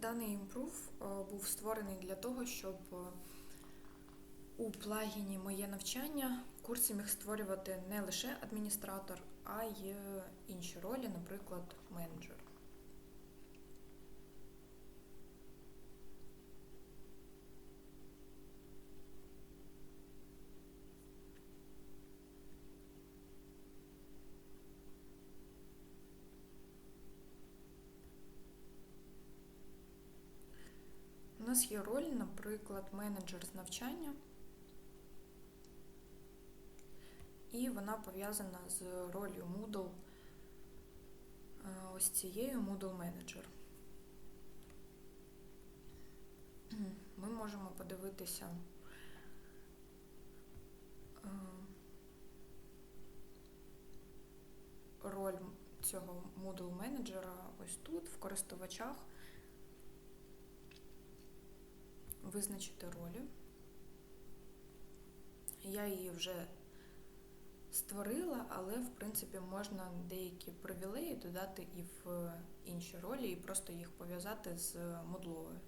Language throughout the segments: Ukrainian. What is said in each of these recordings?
Даний імпрув е, був створений для того, щоб е, у плагіні Моє навчання курси міг створювати не лише адміністратор, а й е, інші ролі, наприклад, менеджер. Нас є роль, наприклад, менеджер з навчання, і вона пов'язана з ролью Moodle, е, ось цією Moodle Manager. Ми можемо подивитися е, роль цього Moodle менеджера ось тут, в користувачах визначити ролі. Я її вже створила, але, в принципі, можна деякі привілеї додати і в інші ролі, і просто їх пов'язати з мудловою.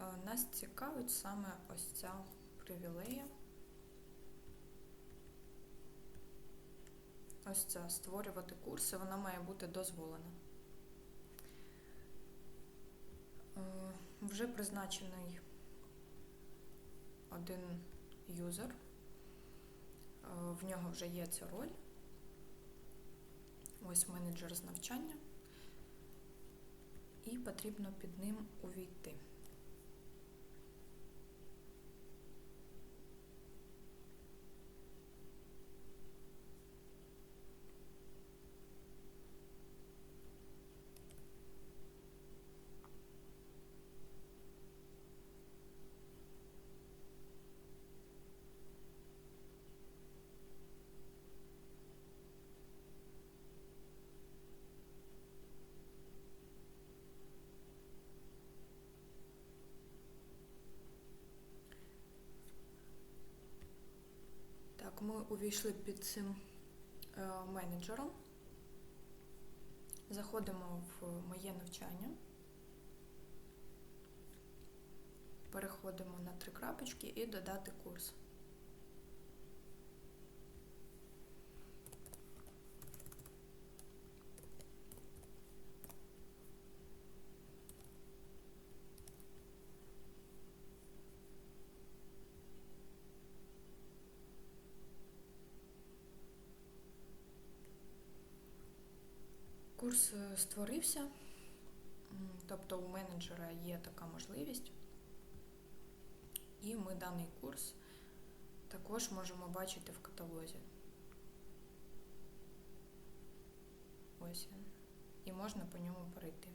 Е, Нас цікавить саме ось ця привілея. Ось ця створювати курси, вона має бути дозволена. Вже призначений один юзер. Е, В нього вже є ця роль. Ось менеджер з навчання. І потрібно під ним увійти. Ми увійшли під цим е, менеджером. Заходимо в моє навчання. Переходимо на три крапочки і додати курс. Курс е, створився, тобто у менеджера є така можливість, і ми даний курс також можемо бачити в каталозі. Ось він. І можна по ньому перейти.